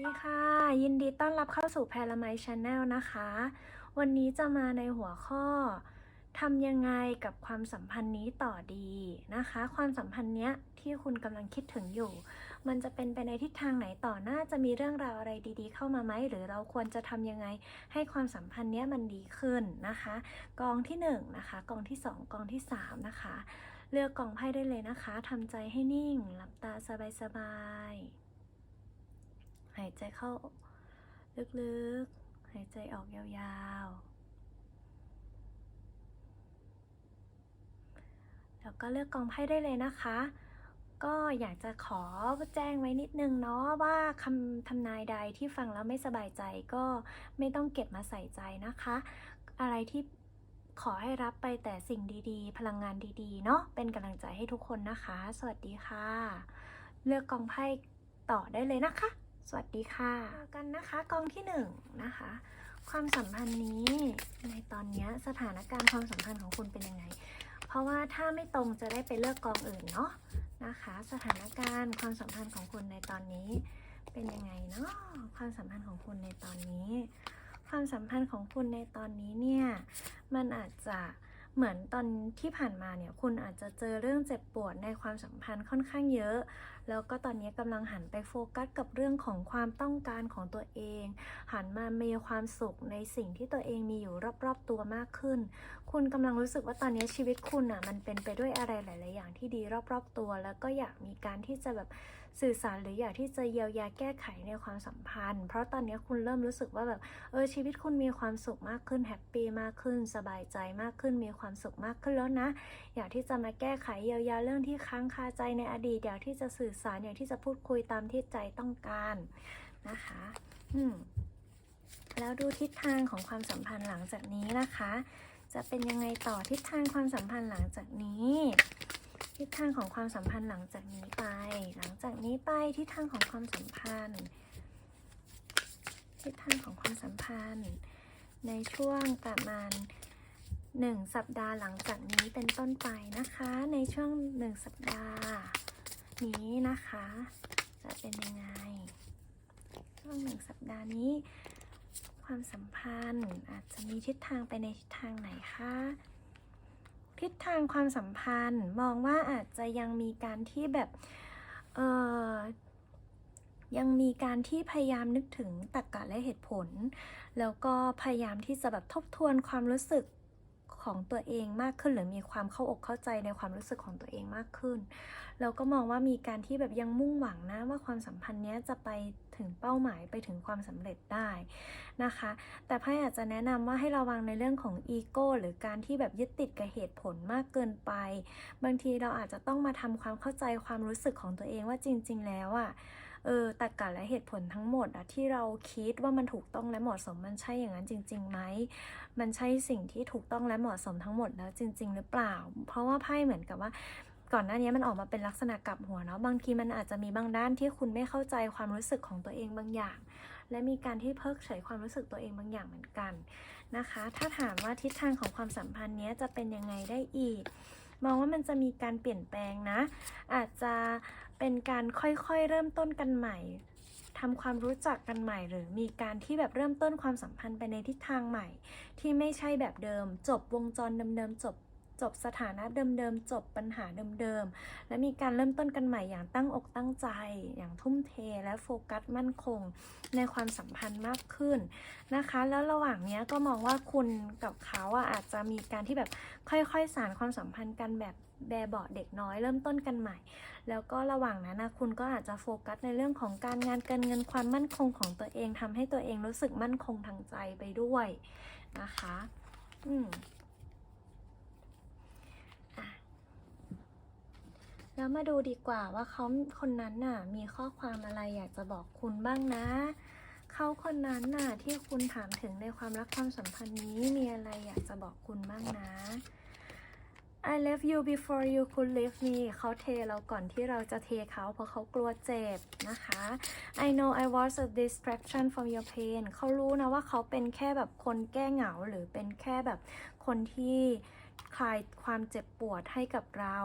ดีค่ะ ยินดีต้อนรับเข้าสู่แพรไมชาแนลนะคะ วันนี้จะมาในหัวข้อทำยังไงกับความสัมพันธ์นี้ต่อดีนะคะ ความสัมพันธ์เนี้ยที่คุณกำลังคิดถึงอยู่ มันจะเป็นไปในทิศทางไหนต่อน่าจะมีเรื่องราวอะไรดีๆ เข้ามาไหมหรือเราควรจะทำยังไงให้ความสัมพันธ์เนี้ยมันดีขึ้นนะคะ กองที่หนึ่งนะคะ กองที่สองกองที่สามนะคะ เลือกกองไพ่ได้เลยนะคะทำใจให้นิ่งหลับตาสบายๆ หายใจเข้าลึกๆ หายใจออกยาวๆ แล้วก็เลือกกองไพ่ได้เลยนะคะ ก็อยากจะขอแจ้งไว้นิดนึงเนาะว่าคำทำนายใดที่ฟังแล้วไม่สบายใจก็ไม่ต้องเก็บมาใส่ใจนะคะ อะไรที่ขอให้รับไปแต่สิ่งดีๆ พลังงานดีๆ เนาะเป็นกำลังใจให้ทุกคนนะคะ สวัสดีค่ะ เลือกกองไพ่ต่อได้เลยนะคะ สวัสดีค่ะกันนะคะกองที่หนึ่งนะคะ ความสัมพันธ์นี้ในตอนนี้สถานการณ์ความสัมพันธ์ของคุณเป็นยังไง เพราะว่าถ้าไม่ตรงจะได้ไปเลือกกองอื่นเนาะนะคะ สถานการณ์ความสัมพันธ์ของคุณในตอนนี้เป็นยังไงเนาะความสัมพันธ์ของคุณในตอนนี้ ความสัมพันธ์ของคุณในตอนนี้เนี่ยมันอาจจะเหมือนตอนที่ผ่านมาเนี่ยคุณอาจจะเจอเรื่องเจ็บปวดในความสัมพันธ์ค่อนข้างเยอะแล้วก็ตอนนี้กำลังหันไปโฟกัสกับเรื่องของความต้องการของตัวเอง หันมามีความสุขในสิ่งที่ตัวเองมีอยู่รอบๆตัวมากขึ้น คุณกำลังรู้สึกว่าตอนนี้ชีวิตคุณอะมันเป็นไปด้วยอะไรหลาย ๆ อย่างที่ดีรอบๆตัว แล้วก็อยากมีการที่จะแบบสื่อสารหรืออยากที่จะเยียวยาแก้ไขในความสัมพันธ์ เพราะตอนนี้คุณเริ่มรู้สึกว่าแบบเออชีวิตคุณมีความสุขมากขึ้นแฮปปี้มากขึ้น สบายใจมากขึ้นมีความสุขมากขึ้นแล้วนะ อยากที่จะมาแก้ไขเยียวยาเรื่องที่ค้างคาใจในอดีตอยากที่จะสื่อสารอยากที่จะพูดคุยตามที่ใจต้องการนะคะ อืมแล้วดูทิศทางของความสัมพันธ์หลังจากนี้นะคะ จะเป็นยังไงต่อทิศทางความสัมพันธ์หลังจากนี้ ทิศทางของความสัมพันธ์หลังจากนี้ไป หลังจากนี้ไปทิศทางของความสัมพันธ์ ทิศทางของความสัมพันธ์ ในช่วงประมาณหนึ่งสัปดาห์หลังจากนี้เป็นต้นไปนะคะ ในช่วงหนึ่งสัปดาห์ นี้นะคะ จะเป็นยังไง ช่วงหนึ่งสัปดาห์นี้ ความสัมพันธ์อาจจะมีทิศทางไปในทิศทางไหนคะทิศทางความสัมพันธ์มองว่าอาจจะยังมีการที่แบบเออยังมีการที่พยายามนึกถึงตรรกะและเหตุผล แล้วก็พยายามที่จะแบบทบทวนความรู้สึก ของตัวเองมากขึ้น หรือมีความเข้าอกเข้าใจในความรู้สึกของตัวเองมากขึ้นแล้วก็มองว่ามีการที่แบบยังมุ่งหวังนะว่าความสัมพันธ์เนี้ยจะไปถึงเป้าหมายไปถึงความสำเร็จได้นะคะ แต่ไพ่อาจจะแนะนำว่าให้ระวังในเรื่องของอีโก้หรือการที่แบบยึดติดกับเหตุผลมากเกินไป บางทีเราอาจจะต้องมาทำความเข้าใจความรู้สึกของตัวเองว่าจริง ๆ แล้วอะ่ะ เออตรรกะและเหตุผลทั้งหมดอะที่เราคิดว่ามันถูกต้องและเหมาะสมมันใช่อย่างนั้นจริงๆไหมมันใช่สิ่งที่ถูกต้องและเหมาะสมทั้งหมดแล้วจริง ๆ หรือเปล่า เพราะว่าไพ่เหมือนกับว่าก่อนหน้านี้มันออกมาเป็นลักษณะกลับหัวเนาะบางทีมันอาจจะมีบางด้านที่คุณไม่เข้าใจความรู้สึกของตัวเองบางอย่าง และมีการที่เพิกเฉยความรู้สึกตัวเองบางอย่างเหมือนกันนะคะ ถ้าถามว่าทิศทางของความสัมพันธ์นี้จะเป็นยังไงได้อีก มองว่ามันจะมีการเปลี่ยนแปลงนะ อาจจะเป็นการค่อยๆเริ่มต้นกันใหม่ทำความรู้จักกันใหม่ หรือมีการที่แบบเริ่มต้นความสัมพันธ์ไปในทิศทางใหม่ ที่ไม่ใช่แบบเดิม จบวงจรเดิมๆจบ จบสถานะเดิมๆ จบปัญหาเดิมๆ และมีการเริ่มต้นกันใหม่อย่างตั้งอกตั้งใจ อย่างทุ่มเทและโฟกัสมั่นคงในความสัมพันธ์มากขึ้นนะคะ แล้วระหว่างนี้ก็มองว่าคุณกับเขาอะอาจจะมีการที่แบบค่อยๆ สานความสัมพันธ์กันแบบแบเบาเด็กน้อยเริ่มต้นกันใหม่ แล้วก็ระหว่างนั้นนะคุณก็อาจจะโฟกัสในเรื่องของการงานการเงินความมั่นคงของตัวเองทำให้ตัวเองรู้สึกมั่นคงทางใจไปด้วยนะคะ อืมอะ แล้วมาดูดีกว่าว่าเขาคนนั้นน่ะ มีข้อความอะไรอยากจะบอกคุณบ้างนะ เขาคนนั้นน่ะที่คุณถามถึงในความรักความสัมพันธ์นี้มีอะไรอยากจะบอกคุณบ้างนะ I left you before you could leave me เขาเทเราก่อนที่เราจะเทเขาเพราะเขากลัวเจ็บนะคะ I know I was a distraction from your pain เขารู้นะว่าเขาเป็นแค่แบบคนแก้เหงาหรือเป็นแค่แบบคนที่ คลายความเจ็บปวดให้กับเรา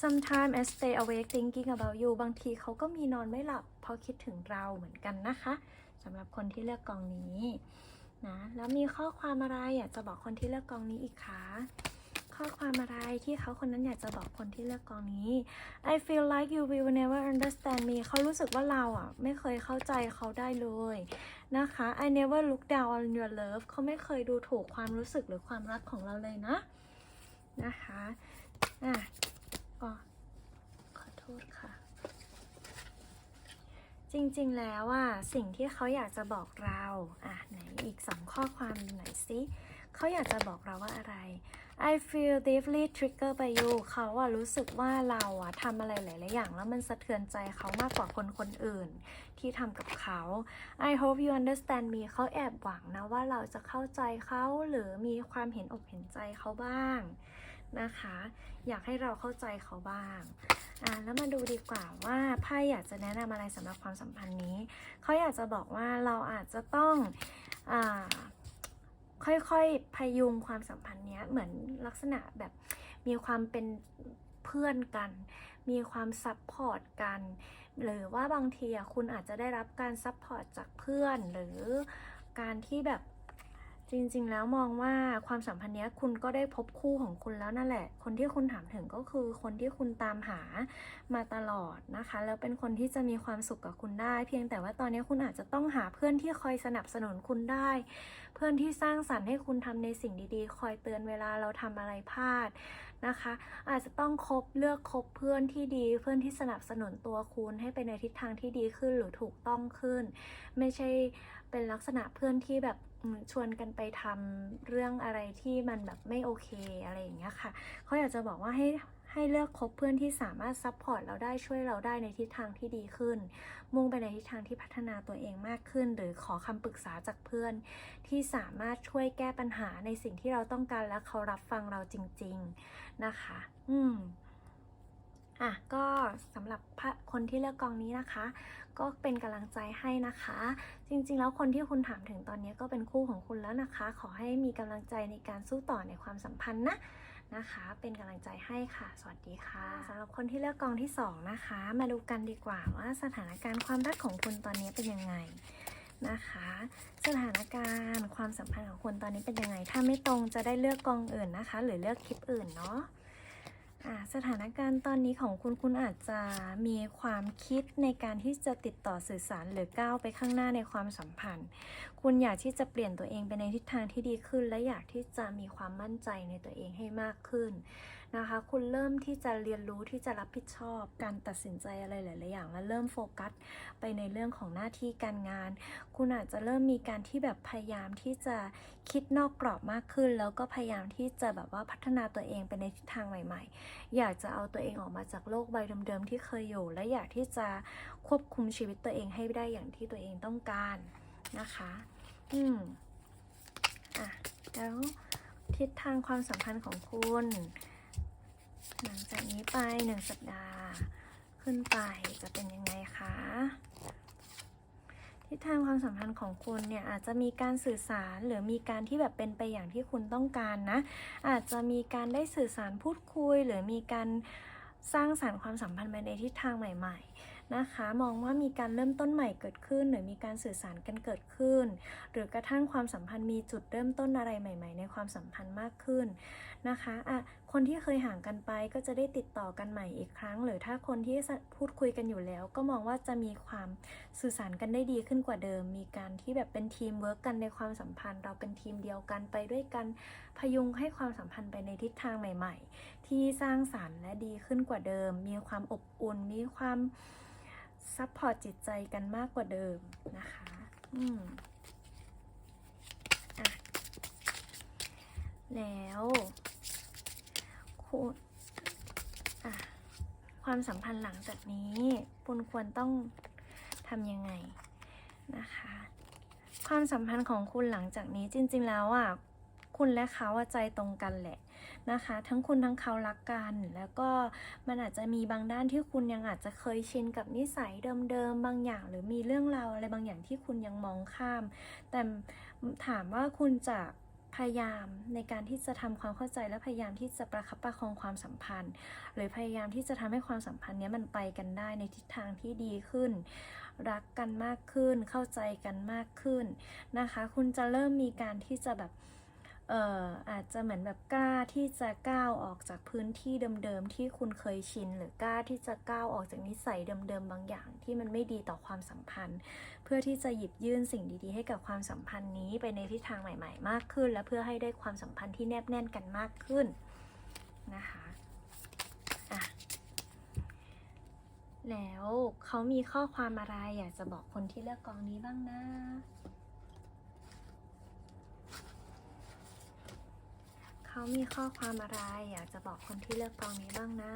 sometimes I stay awake thinking about you บางทีเขาก็มีนอนไม่หลับ เพราะคิดถึงเราเหมือนกันนะคะสำหรับคนที่เลือกกองนี้นะแล้วมีข้อความอะไรอยากจะบอกคนที่เลือกกองนี้อีกคะข้อความอะไรที่เขาคนนั้นอยากจะบอกคนที่เลือกกองนี้ I feel like you will never understand me เขารู้สึกว่าเราอะ ไม่เคยเข้าใจเขาได้เลยนะคะ I never look down on your love เขาไม่เคยดูถูกความรู้สึกหรือความรักของเราเลยนะ นะคะอะอ๋อขอโทษค่ะ จริงๆแล้วอะสิ่งที่เขาอยากจะบอกเราอะไหนอีกสองข้อความไหนสิเขาอยากจะบอกเราว่าอะไร I feel deeply triggered by you เขาอะรู้สึกว่าเราอะทำอะไรหลาย ๆ อย่าง แล้วมันสะเทือนใจเขามากกว่าคนคนอื่น ที่ทำกับเขา I hope you understand me เขาแอบหวังนะว่าเราจะเข้าใจเขาหรือมีความเห็นอกเห็นใจเขาบ้าง นะคะ อยากให้เราเข้าใจเขาบ้างอ่าแล้วมาดูดีกว่าว่าไพ่อยากจะแนะนำอะไรสำหรับความสัมพันธ์นี้ เขาอยากจะบอกว่าเราอาจจะต้องอ่าค่อยๆพยุงความสัมพันธ์เนี้ยเหมือนลักษณะแบบมีความเป็นเพื่อนกัน มีความซับพอร์ตกัน หรือว่าบางทีอะคุณอาจจะได้รับการซัพพอร์ตจากเพื่อน หรือการที่แบบ จริงๆ แล้วมองว่าความสัมพันธ์เนี้ยคุณก็ได้พบคู่ของคุณแล้วนั่นแหละ คนที่คุณถามถึงก็คือคนที่คุณตามหามาตลอดนะคะ แล้วเป็นคนที่จะมีความสุขกับคุณได้ เพียงแต่ว่าตอนนี้คุณอาจจะต้องหาเพื่อนที่คอยสนับสนุนคุณได้ เพื่อนที่สร้างสรรค์ให้คุณทำในสิ่งดีๆ คอยเตือนเวลาเราทำอะไรพลาดนะคะ อาจจะต้องคบเลือกคบเพื่อนที่ดี เพื่อนที่สนับสนุนตัวคุณให้ไปในทิศทางที่ดีขึ้นหรือถูกต้องขึ้น ไม่ใช่เป็นลักษณะเพื่อนที่แบบ ชวนกันไปทำเรื่องอะไรที่มันแบบไม่โอเคอะไรอย่างเงี้ยค่ะเขาอยากจะบอกว่าให้ให้เลือกคบเพื่อนที่สามารถซัพพอร์ตเราได้ช่วยเราได้ในทิศทางที่ดีขึ้น มุ่งไปในทิศทางที่พัฒนาตัวเองมากขึ้น หรือขอคำปรึกษาจากเพื่อน ที่สามารถช่วยแก้ปัญหาในสิ่งที่เราต้องการและเขารับฟังเราจริง ๆนะคะ อืม อะก็สำหรับคนที่เลือกกองนี้นะคะ ก็เป็นกำลังใจให้นะคะ จริงๆ แล้วคนที่คุณถามถึงตอนนี้ก็เป็นคู่ของคุณแล้วนะคะ ขอให้มีกำลังใจในการสู้ต่อในความสัมพันธ์นะนะคะ เป็นกำลังใจให้ค่ะ สวัสดีค่ะสำหรับคนที่เลือกกองที่สองนะคะ มาดูกันดีกว่าว่าสถานการณ์ความรักของคุณตอนนี้เป็นยังไงนะคะ สถานการณ์ความสัมพันธ์ของคุณตอนนี้เป็นยังไง ถ้าไม่ตรงจะได้เลือกกองอื่นนะคะ หรือเลือกคลิปอื่นเนาะ อ่าสถานการณ์ตอนนี้ของคุณคุณอาจจะมีความคิดในการที่จะติดต่อสื่อสารหรือก้าวไปข้างหน้าในความสัมพันธ์ คุณอยากที่จะเปลี่ยนตัวเองไปในทิศทางที่ดีขึ้น และอยากที่จะมีความมั่นใจในตัวเองให้มากขึ้นนะคะ คุณเริ่มที่จะเรียนรู้ที่จะรับผิดชอบการตัดสินใจอะไรหลายๆอย่าง และเริ่มโฟกัสไปในเรื่องของหน้าที่การงาน คุณอาจจะเริ่มมีการที่แบบพยายามที่จะคิดนอกกรอบมากขึ้น แล้วก็พยายามที่จะแบบว่าพัฒนาตัวเองไปในทิศทางใหม่ ๆ อยากจะเอาตัวเองออกมาจากโลกใบเดิมๆที่เคยอยู่ และอยากที่จะควบคุมชีวิตตัวเองให้ได้อย่างที่ตัวเองต้องการนะคะ อืมอะแล้วทิศทางความสัมพันธ์ของคุณ หลังจากนี้ไปหนึ่งสัปดาห์ขึ้นไปจะเป็นยังไงคะทิศทางความสัมพันธ์ของคุณเนี่ยอาจจะมีการสื่อสารหรือมีการที่แบบเป็นไปอย่างที่คุณต้องการนะ อาจจะมีการได้สื่อสารพูดคุย หรือมีการสร้างสารรค์ความสัมพันธ์ไปในทิศทางใหม่ ๆนะคะ มองว่ามีการเริ่มต้นใหม่เกิดขึ้น หรือมีการสื่อสารกันเกิดขึ้น หรือกระทั่งความสัมพันธ์มีจุดเริ่มต้นอะไรใหม่ ๆ ในความสัมพันธ์มากขึ้น นะคะอะคนที่เคยห่างกันไปก็จะได้ติดต่อกันใหม่อีกครั้ง หรือถ้าคนที่พูดคุยกันอยู่แล้ว ก็มองว่าจะมีความสื่อสารกันได้ดีขึ้นกว่าเดิม มีการที่แบบเป็นทีมเวิร์กกันในความสัมพันธ์ เราเป็นทีมเดียวกันไปด้วยกันพยุงให้ความสัมพันธ์ไปในทิศทางใหม่ ๆ ที่สร้างสารรค์และดีขึ้นกว่าเดิม มีความอบอุ่นมีความซัพพอร์ตจิตใจกันมากกว่าเดิมนะคะ อืมอะแล้ว คุณอะความสัมพันธ์หลังจากนี้คุณควรต้องทำยังไงนะคะ ความสัมพันธ์ของคุณหลังจากนี้จริง ๆ แล้วอะคุณและเขาใจตรงกันแหละนะคะ ทั้งคุณทั้งเขารักกัน แล้วก็มันอาจจะมีบางด้านที่คุณยังอาจจะเคยชินกับนิสัยเดิมๆบางอย่าง หรือมีเรื่องราวอะไรบางอย่างที่คุณยังมองข้าม แต่ถามว่าคุณจะ พยายามในการที่จะทำความเข้าใจและพยายามที่จะประคับประคองความสัมพันธ์ หรือพยายามที่จะทำให้ความสัมพันธ์นี้มันไปกันได้ในทิศทางที่ดีขึ้น รักกันมากขึ้น เข้าใจกันมากขึ้นนะคะ คุณจะเริ่มมีการที่จะแบบ เอ่ออาจจะเหมือนแบบกล้าที่จะก้าวออกจากพื้นที่เดิมๆที่คุณเคยชิน หรือกล้าที่จะก้าวออกจากนิสัยเดิมๆบางอย่าง ที่มันไม่ดีต่อความสัมพันธ์ เพื่อที่จะหยิบยื่นสิ่งดีๆ ให้กับความสัมพันธ์นี้ไปในทิศทางใหม่ ๆ มากขึ้น และเพื่อให้ได้ความสัมพันธ์ที่แนบแน่นกันมากขึ้นนะคะอะแล้วเขามีข้อความอะไรอยากจะบอกคนที่เลือกกองนี้บ้างนะ เขามีข้อความอะไร อยากจะบอกคนที่เลือกกองนี้บ้างนะ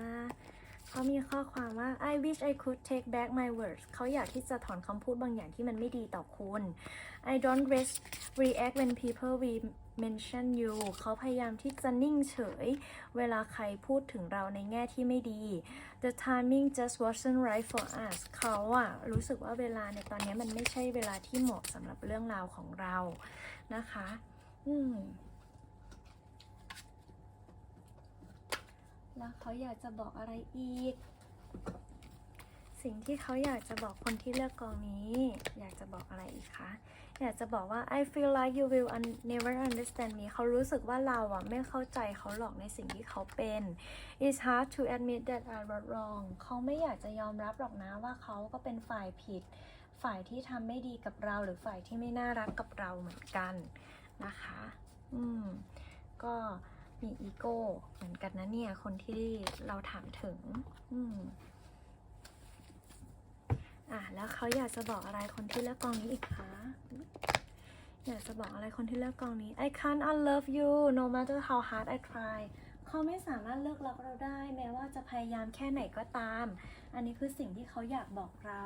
เขามีข้อความว่า I wish I could take back my words เขาอยากที่จะถอนคำพูดบางอย่างที่มันไม่ดีต่อคุณ I don't re- react when people we mention you เขาพยายามที่จะนิ่งเฉย เวลาใครพูดถึงเราในแง่ที่ไม่ดี The timing just wasn't right for us เขาอะรู้สึกว่าเวลาในตอนนี้มันไม่ใช่เวลาที่เหมาะสำหรับเรื่องราวของเรานะคะ อืม แล้วเขาอยากจะบอกอะไรอีก สิ่งที่เขาอยากจะบอกคนที่เลือกกองนี้ อยากจะบอกอะไรอีกคะอยากจะบอกว่า I feel like you will un never understand me เขารู้สึกว่าเราอะ ไม่เข้าใจเขาหรอกในสิ่งที่เขาเป็น It's hard to admit that I was wrong เขาไม่อยากจะยอมรับหรอกนะว่าเขาก็เป็นฝ่ายผิด ฝ่ายที่ทำไม่ดีกับเรา หรือฝ่ายที่ไม่น่ารักกับเราเหมือนกันนะคะ อืม ก็ มีอีโก้ เหมือนกันนะเนี่ย คนที่เราถามถึง อืมอะ แล้วเขาอยากจะบอกอะไรคนที่เลือกกองนี้อีกคะอยากจะบอกอะไรคนที่เลือกกองนี้ I can't unlove you no matter how hard I try เขาไม่สามารถเลิกรักเราได้ แม้ว่าจะพยายามแค่ไหนก็ตาม อันนี้คือสิ่งที่เขาอยากบอกเรา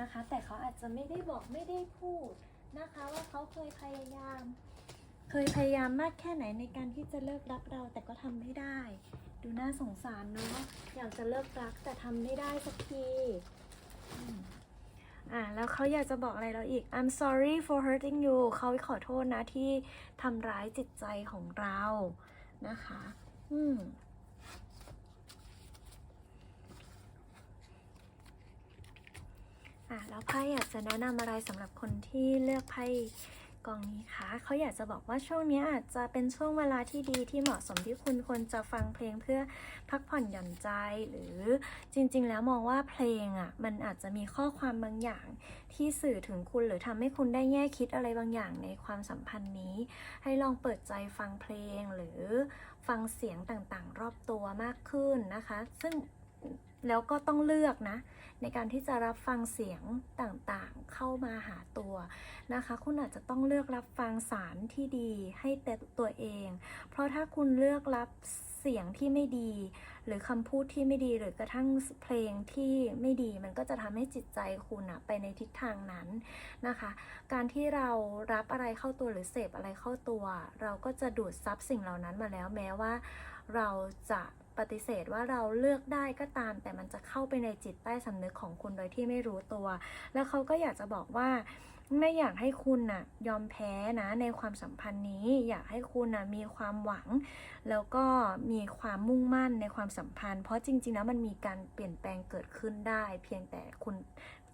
นะคะ แต่เขาอาจจะไม่ได้บอกไม่ได้พูดนะคะ ว่าเขาเคยพยายาม เคยพยายามมากแค่ไหนในการที่จะเลิกรักเราแต่ก็ทำไม่ได้ ดูน่าสงสารเนาะอยากจะเลิกรักแต่ทำไม่ได้สักทีอืมอะแล้วเขาอยากจะบอกอะไรเราอีก I'm sorry for hurting you เขาขอโทษนะที่ทำร้ายจิตใจของเรานะคะ อืมอะแล้วไพ่อยากจะแนะนำอะไรสำหรับคนที่เลือกไพ่ กองนี้คะเขาอยากจะบอกว่าช่วงนี้อาจจะเป็นช่วงเวลาที่ดีที่เหมาะสมที่คุณควรจะฟังเพลงเพื่อพักผ่อนหย่อนใจ หรือจริง ๆ แล้วมองว่าเพลงอะมันอาจจะมีข้อความบางอย่างที่สื่อถึงคุณหรือทำให้คุณได้แง่คิดอะไรบางอย่างในความสัมพันธ์นี้ ให้ลองเปิดใจฟังเพลงหรือฟังเสียงต่างๆ รอบตัวมากขึ้นนะคะ ซึ่ง แล้วก็ต้องเลือกนะ ในการที่จะรับฟังเสียงต่างๆเข้ามาหาตัวนะคะ คุณอาจจะต้องเลือกรับฟังสารที่ดีให้แต่ตัวเอง เพราะถ้าคุณเลือกรับเสียงที่ไม่ดี หรือคำพูดที่ไม่ดีหรือกระทั่งเพลงที่ไม่ดี มันก็จะทำให้จิตใจคุณอะไปในทิศทางนั้นนะคะ การที่เรารับอะไรเข้าตัวหรือเสพอะไรเข้าตัว เราก็จะดูดซับสิ่งเหล่านั้นมาแล้วแม้ว่า เราจะ ปฏิเสธว่าเราเลือกได้ก็ตาม แต่มันจะเข้าไปในจิตใต้สำนึกของคุณโดยที่ไม่รู้ตัว แล้วเขาก็อยากจะบอกว่าไม่อยากให้คุณน่ะยอมแพ้นะในความสัมพันธ์นี้ อยากให้คุณน่ะมีความหวัง แล้วก็มีความมุ่งมั่นในความสัมพันธ์ เพราะจริงๆแล้วมันมีการเปลี่ยนแปลงเกิดขึ้นได้ เพียงแต่คุณ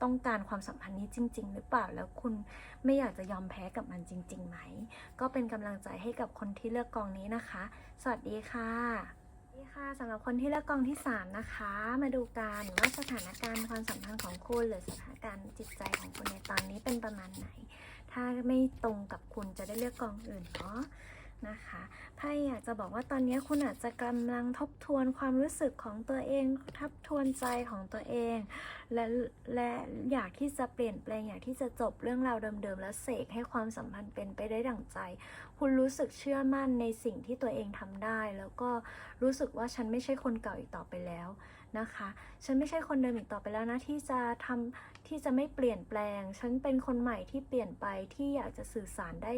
ต้องการความสัมพันธ์นี้จริง ๆ หรือเปล่าแล้วคุณไม่อยากจะยอมแพ้กับมันจริงๆไหม ก็เป็นกำลังใจให้กับคนที่เลือกกองนี้นะคะ สวัสดีค่ะ ค่ะสำหรับคนที่เลือกกองที่ 3 นะคะ มาดูกันว่าสถานการณ์ความสัมพันธ์ของคุณ หรือสถานการณ์จิตใจของคุณในตอนนี้เป็นประมาณไหน ถ้าไม่ตรงกับคุณจะได้เลือกกองอื่นเนาะ นะคะไพ่อยากจะบอกว่าตอนนี้คุณอาจจะกำลังทบทวนความรู้สึกของตัวเองทบทวนใจของตัวเอง และและอยากที่จะเปลี่ยนแปลงอยากที่จะจบเรื่องราวเดิมๆ แล้วเสกให้ความสัมพันธ์เป็นไปได้ดั่งใจ คุณรู้สึกเชื่อมั่นในสิ่งที่ตัวเองทำได้ แล้วก็รู้สึกว่าฉันไม่ใช่คนเก่าอีกต่อไปแล้วนะคะ ฉันไม่ใช่คนเดิมอีกต่อไปแล้วนะที่จะทำที่จะไม่เปลี่ยนแปลง ฉันเป็นคนใหม่ที่เปลี่ยนไปที่อยากจะสื่อสารได้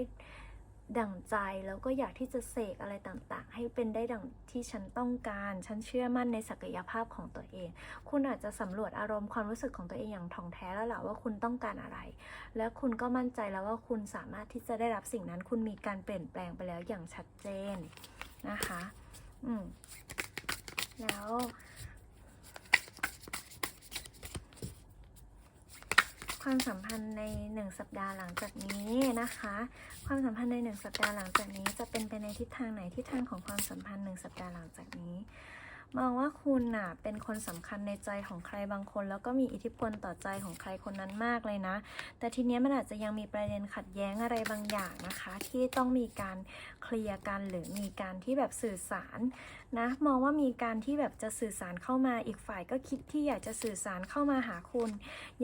ดั่งใจแล้วก็อยากที่จะเสกอะไรต่างๆ ให้เป็นได้ดั่งที่ฉันต้องการ ฉันเชื่อมั่นในศักยภาพของตัวเอง คุณอาจจะสำรวจอารมณ์ความรู้สึกของตัวเองอย่างถ่องแท้แล้วหล่ะว่าคุณต้องการอะไร แล้วคุณก็มั่นใจแล้วว่าคุณสามารถที่จะได้รับสิ่งนั้น คุณมีการเปลี่ยนแปลงไปแล้วอย่างชัดเจนนะคะ อืมแล้ว ความสัมพันธ์ในหนึ่งสัปดาห์หลังจากนี้นะคะ ความสัมพันธ์ในหนึ่งสัปดาห์หลังจากนี้จะเป็นไปในทิศทางไหนทิศทางของความสัมพันธ์หนึ่งสัปดาห์หลังจากนี้ มองว่าคุณน่ะเป็นคนสำคัญในใจของใครบางคน แล้วก็มีอิทธิพลต่อใจของใครคนนั้นมากเลยนะ แต่ทีเนี้ยมันอาจจะยังมีประเด็นขัดแย้งอะไรบางอย่างนะคะ ที่ต้องมีการเคลียร์กันหรือมีการที่แบบสื่อสารนะมองว่ามีการที่แบบจะสื่อสารเข้ามาอีกฝ่ายก็คิดที่อยากจะสื่อสารเข้ามาหาคุณ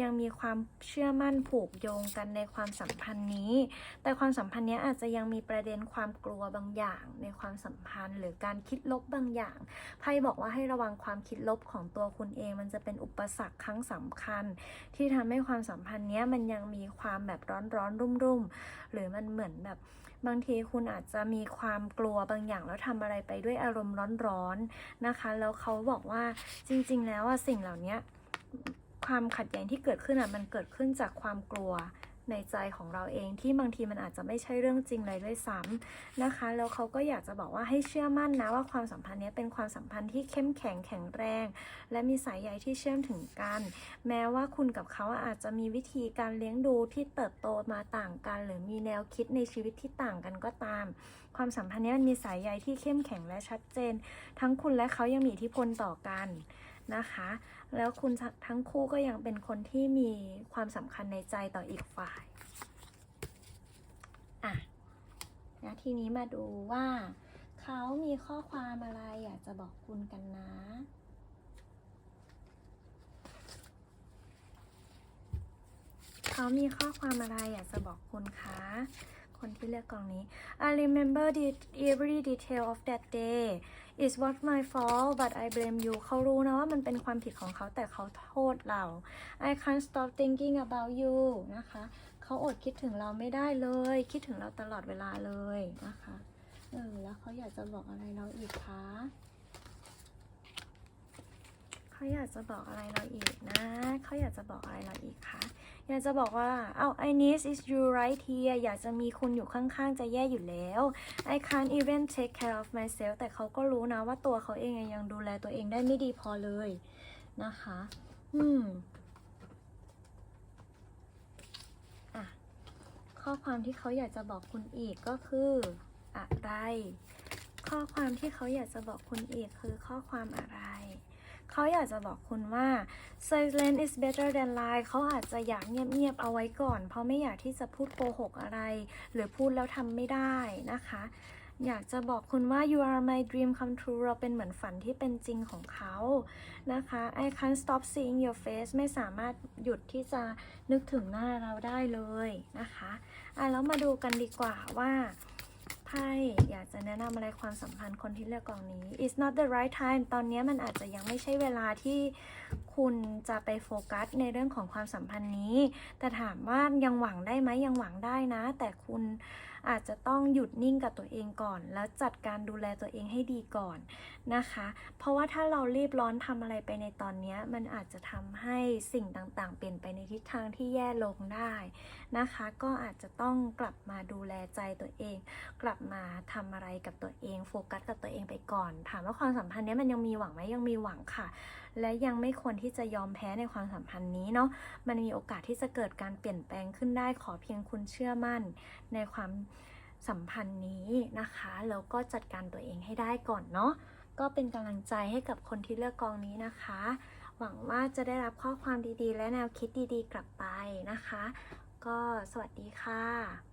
ยังมีความเชื่อมั่นผูกโยงกันในความสัมพันธ์นี้ แต่ความสัมพันธ์เนี้ยอาจจะยังมีประเด็นความกลัวบางอย่างในความสัมพันธ์ หรือการคิดลบบางอย่างไพ่บอกว่าให้ระวังความคิดลบของตัวคุณเอง มันจะเป็นอุปสรรคครั้งสำคัญ ที่ทำให้ความสัมพันธ์เนี้ยมันยังมีความแบบร้อนร้อนรุ่มรุ่มๆหรือมันเหมือนแบบ บางทีคุณอาจจะมีความกลัวบางอย่างแล้วทำอะไรไปด้วยอารมณ์ร้อนๆนะคะ แล้วเขาบอกว่าจริง ๆ แล้วอะสิ่งเหล่านี้ความขัดแย้งที่เกิดขึ้นอะมันเกิดขึ้นจากความกลัว ในใจของเราเองที่บางทีมันอาจจะไม่ใช่เรื่องจริงเลยด้วยซ้ำนะคะ แล้วเขาก็อยากจะบอกว่าให้เชื่อมั่นนะว่าความสัมพันธ์นี้เป็นความสัมพันธ์ที่เข้มแข็งแข็งแรง และมีสายใยที่เชื่อมถึงกัน แม้ว่าคุณกับเขาอาจจะมีวิธีการเลี้ยงดูที่เติบโตมาต่างกัน หรือมีแนวคิดในชีวิตที่ต่างกันก็ตาม ความสัมพันธ์นี้มันมีสายใยที่เข้มแข็งและชัดเจน ทั้งคุณและเขายังมีอิทธิพลต่อกัน นะคะ แล้วคุณทั้งคู่ก็ยังเป็นคนที่มีความสำคัญในใจต่ออีกฝ่ายอะแล้วทีนี้มาดูว่าเขามีข้อความอะไรอยากจะบอกคุณกันนะ เขามีข้อความอะไรอยากจะบอกคุณคะ คนที่เลือกกล่องนี้ I remember the every detail of that day It's what my fault but I blame you เขารู้นะว่ามันเป็นความผิดของเขาแต่เขาโทษเรา I can't stop thinking about you นะคะ เขาอดคิดถึงเราไม่ได้เลย คิดถึงเราตลอดเวลาเลยนะคะเออแล้วเขาอยากจะบอกอะไรเราอีกคะเขาอยากจะบอกอะไรเราอีกนะ เขาอยากจะบอกอะไรเราอีกคะ อยากจะบอกว่าเอ้า I need is you right here อยากจะมีคุณอยู่ข้างๆ จะแย่อยู่แล้ว I can't even take care of myself แต่เขาก็รู้นะว่าตัวเขาเองยังดูแลตัวเองได้ไม่ดีพอเลยนะคะ อืมอะข้อความที่เขาอยากจะบอกคุณอีกก็คือ อะไร ข้อความที่เขาอยากจะบอกคุณอีกคือข้อความอะไร เขาอยากจะบอกคุณว่า silence is better than lie เขาอาจจะอยากเงียบๆเอาไว้ก่อน เพราะไม่อยากที่จะพูดโกหกอะไร หรือพูดแล้วทำไม่ได้นะคะ อยากจะบอกคุณว่า you are my dream come true เราเป็นเหมือนฝันที่เป็นจริงของเขานะคะ I can't stop seeing your face ไม่สามารถหยุดที่จะนึกถึงหน้าเราได้เลยนะคะอะแล้วมาดูกันดีกว่าว่า ไพ่อยากจะแนะนำอะไรความสัมพันธ์คนที่เลือกกองนี้ it's not the right time ตอนนี้มันอาจจะยังไม่ใช่เวลาที่คุณจะไปโฟกัสในเรื่องของความสัมพันธ์นี้ แต่ถามว่ายังหวังได้ไหมยังหวังได้นะ แต่คุณ อาจจะต้องหยุดนิ่งกับตัวเองก่อน แล้วจัดการดูแลตัวเองให้ดีก่อนนะคะ เพราะว่าถ้าเรารีบร้อนทำอะไรไปในตอนนี้มันอาจจะทำให้สิ่งต่างๆ เปลี่ยนไปในทิศทางที่แย่ลงได้นะคะ ก็อาจจะต้องกลับมาดูแลใจตัวเอง กลับมาทำอะไรกับตัวเอง โฟกัสกับตัวเองไปก่อน ถามว่าความสัมพันธ์นี้มันยังมีหวังไหมยังมีหวังค่ะ และยังไม่ควรที่จะยอมแพ้ในความสัมพันธ์นี้เนาะมันมีโอกาสที่จะเกิดการเปลี่ยนแปลงขึ้นได้ขอเพียงคุณเชื่อมั่นในความสัมพันธ์นี้นะคะแล้วก็จัดการตัวเองให้ได้ก่อนเนาะก็เป็นกำลังใจให้กับคนที่เลือกกองนี้นะคะ หวังว่าจะได้รับข้อความดีๆ และแนวคิดดีๆ กลับไปนะคะ ก็สวัสดีค่ะ